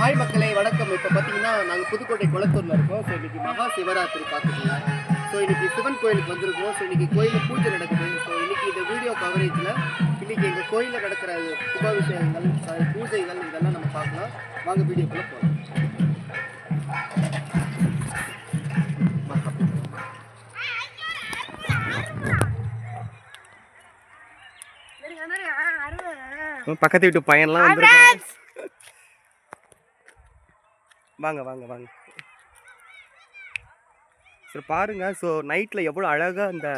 Hi மக்களே வணக்கம். இப்போ பார்த்தீங்கன்னா நாங்கள் புதுக்கோட்டை குளத்தூரில் இருக்கோம். ஸோ இன்னைக்கு மகா சிவராத்திரி பார்த்துக்கோங்க. ஸோ இன்னைக்கு சிவன் கோயிலுக்கு வந்திருக்கோம். ஸோ இன்னைக்கு கோயிலில் பூஜை நடக்குது. ஸோ இன்னைக்கு இந்த வீடியோ கவரேஜில் இன்னைக்கு எங்கள் கோயிலில் நடக்கிற குபாபிஷேகங்கள் sorry, பூஜைகள் இதெல்லாம் நம்ம பார்க்கலாம். வாங்க வீடியோக்குள்ளே போகலாம் பக்கத்து வீட்டு பையன்லாம் வந்துருக்காங்க வாங்க வாங்க வாங்க. சரி பாருங்க. ஸோ நைட்டில் எவ்வளோ அழகாக அந்த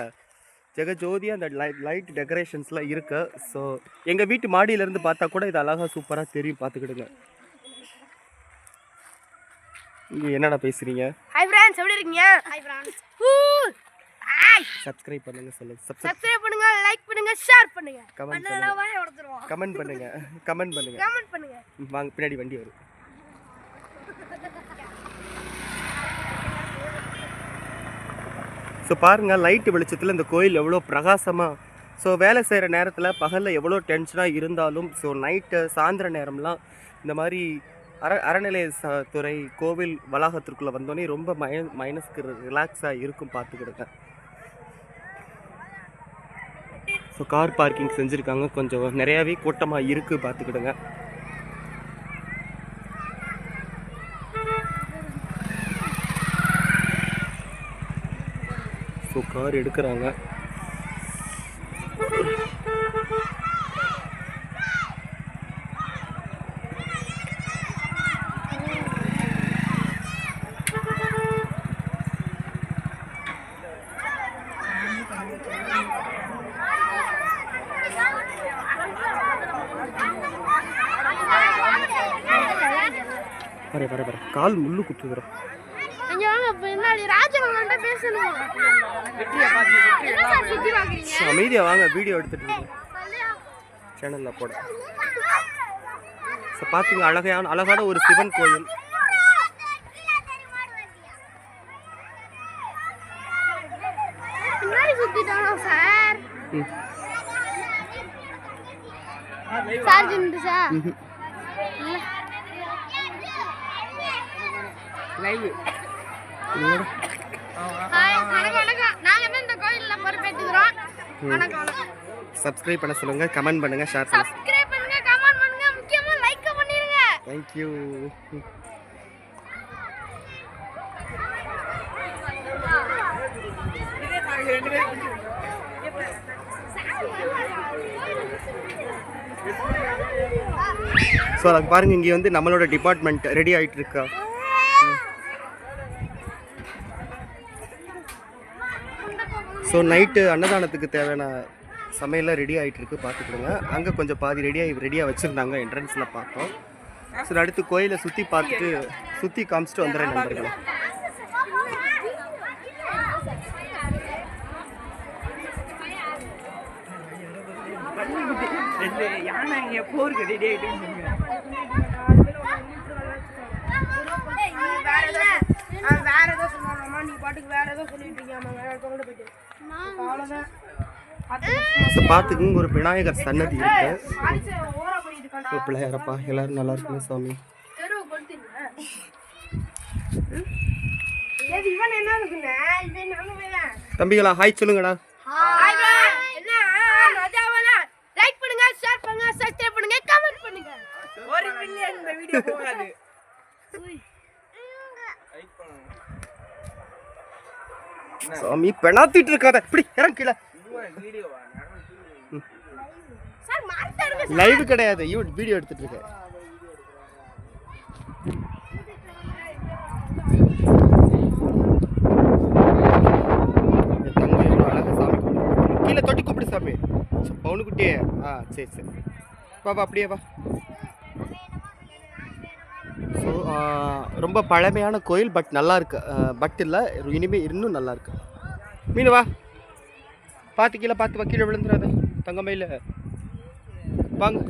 ஜெகஜோதி அந்த லைட் லைட் டெக்கரேஷன்ஸ்லாம் இருக்கு. ஸோ எங்கள் வீட்டு மாடியிலேருந்து பார்த்தா கூட இது அழகாக சூப்பராக தெரியும். பார்த்துக்கிடுங்க. இங்கே என்னடா பேசுகிறீங்க ஹாய் ஃப்ரெண்ட்ஸ் எப்படி இருக்கீங்க? ஹாய் ஃப்ரெண்ட்ஸ் சப்ஸ்கிரைப் பண்ணுங்க சொல்லுங்க. சப்ஸ்கிரைப் சப்ஸ்கிரைப் பண்ணுங்க லைக் பண்ணுங்க ஷேர் பண்ணுங்க. வாய் உடைச்சிருவோம். கமெண்ட் பண்ணுங்க. கமெண்ட் பண்ணுங்க. கமெண்ட் பண்ணுங்க. வாங்க பின்னாடி வண்டி வரும். ஸோ பாருங்கள் லைட்டு வெளிச்சத்தில் இந்த கோயில் எவ்வளோ பிரகாசமாக ஸோ வேலை செய்கிற நேரத்தில் பகலில் எவ்வளோ டென்ஷனாக இருந்தாலும் ஸோ நைட்டு சாயந்தர நேரம்லாம் இந்த மாதிரி அற அறநிலைய ச- துறை கோவில் வளாகத்திற்குள்ளே வந்தோடனே ரொம்ப மை மைனஸ்க்கு ரிலாக்ஸாக இருக்கும் பார்த்துக்கிடுங்க. ஸோ கார் பார்க்கிங் செஞ்சுருக்காங்க. கொஞ்சம் நிறையாவே கூட்டமாக இருக்குது பார்த்துக்கிடுங்க. ஸோ கார் எடுக்கிறாங்க. பாரு பாரு பாரு. கால் முள்ளு குத்துதுறோம் பின்னாடி ராஜமங்கள்ட்ட பேசணும். என்ன சார் சுத்தி பாக்குறீங்க அமைதியாக வாங்க வீடியோ எடுத்துட்டு இருக்கோம் சேனலில் போட. ஸோ பார்த்துங்க அழகான அழகான ஒரு சிவன் கோயில். பின்னாடி சுத்திட்டானோ சார். ம். சப்ஸ்கிரைப் பண்ண சொல்லுங்க கமெண்ட் பண்ணுங்க ஷேர் பண்ணுங்க. சப்ஸ்கிரைப் பண்ணுங்க கமெண்ட் பண்ணுங்க. முக்கியமா லைக் பண்ணிருங்க. தேங்க்யூ ஸோ அதுக்கு பாருங்க இங்கே வந்து நம்மளோட டிபார்ட்மெண்ட் ரெடி ஆயிட்டு இருக்கா? ஸோ நைட்டு அன்னதானத்துக்கு தேவையான சமையல்லாம் ரெடி ஆகிட்டு இருக்கு பார்த்துக்கிடுங்க. அங்கே கொஞ்சம் பாதி ரெடியாகி ரெடியாக வச்சுருந்தாங்க. என்ட்ரன்ஸில் பார்த்தோம். சரி அடுத்து கோயிலை சுற்றி பார்த்துட்டு சுற்றி காமிச்சிட்டு வந்துடுறேன் நண்பர்களே. யானை இங்க போருக்கு ரெடி வேற ஏதோ பாட்டுக்கு வேற ஏதோ சொல்லிட்டு இருக்கியாமா வேற போயிட்டு. பார்த்துக்குங்க ஒரு விநாயகர் சன்னதி இருக்கு. பிள்ளையாரப்பா எல்லாரும் நல்லா இருக்குங்க சாமி. தம்பிகளா ஹாய் சொல்லுங்கடா. ஹாய் என்ன? மஜாவனா லைக் பண்ணுங்க ஷேர் பண்ணுங்க சப்ஸ்கிரைப் பண்ணுங்க கமெண்ட் பண்ணுங்க. ஒரு மில்லியன் இந்த வீடியோ போகாது. சாமி பெணாத்திட்டு இருக்காத. இப்படி இறங்க கீழே லைவ் கிடையாது. யூ வீடியோ எடுத்துட்டு கும்பிடுது. கீழே தொட்டி கூப்பிடு சாமி. பவுனுக்குட்டியே. ஆ சரி சரி. வா அப்படியே வா. ஸோ ரொம்ப பழமையான கோயில் பட் நல்லா இருக்கு. பட் இல்லை இனிமே இன்னும் நல்லா இருக்கு. மீன் வா. பார்த்து கீழே பார்த்து வா. கீழே விழுந்துடாத தங்கமையில் வாங்க.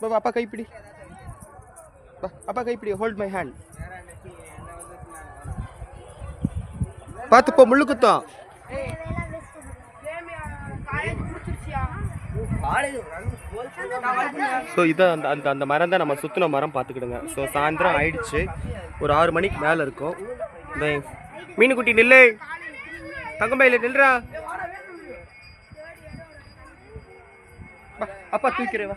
வா அப்பா கைப்பிடி. வா அப்பா கைப்பிடி. ஹோல்ட் மை ஹேண்ட் பார்த்து போ முள்ளு குத்தம். ஸோ இதை அந்த அந்த அந்த மரம் தான் நம்ம சுற்றின மரம். பார்த்துக்கிடுங்க ஸோ சாயந்தரம் ஆயிடுச்சு. ஒரு ஆறு மணிக்கு மேலே இருக்கும். மீன் குட்டி நில்லை. தங்கமயில நில்றா. அப்பா தூக்கிறேவா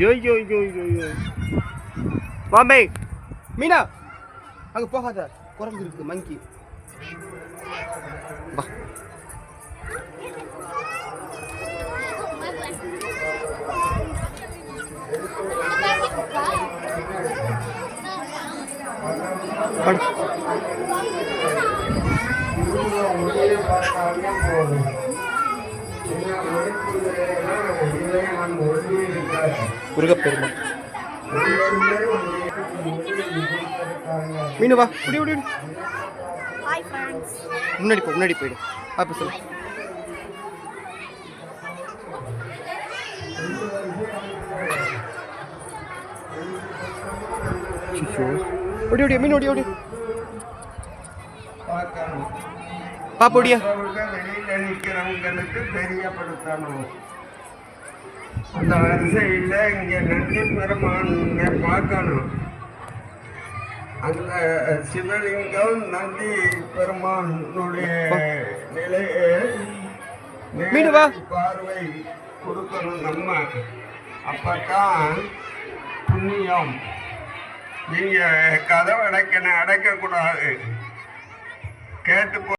யோ யோ யோ யோ வாமே மீனா. அங்கே போகாத. குரங்கு இருக்கு மங்கி. வா. படு. முருகப்பெருமான் மீனு வா. ஹாய் ஃப்ரெண்ட்ஸ் முன்னாடி போ முன்னாடி போயிடு அப்போ சொல்லு ஐயோ. ஓடி ஓடி மீன் ஓடி ஓடி. பாப்பா ஓடியா. வெளியில நிக்கிறவங்களுக்கு தெரியப்படுத்தணும் அந்த வரிசையில் இங்க நந்தி பெருமானை பார்க்கணும் அந்த சிவலிங்கம் நந்தி பெருமானுடைய நிலையை பார்வை கொடுக்கணும் நம்ம. அப்பதான் புண்ணியம். நீங்க கதவை அடைக்கணும் அடைக்கக்கூடாது. கேட்டு போ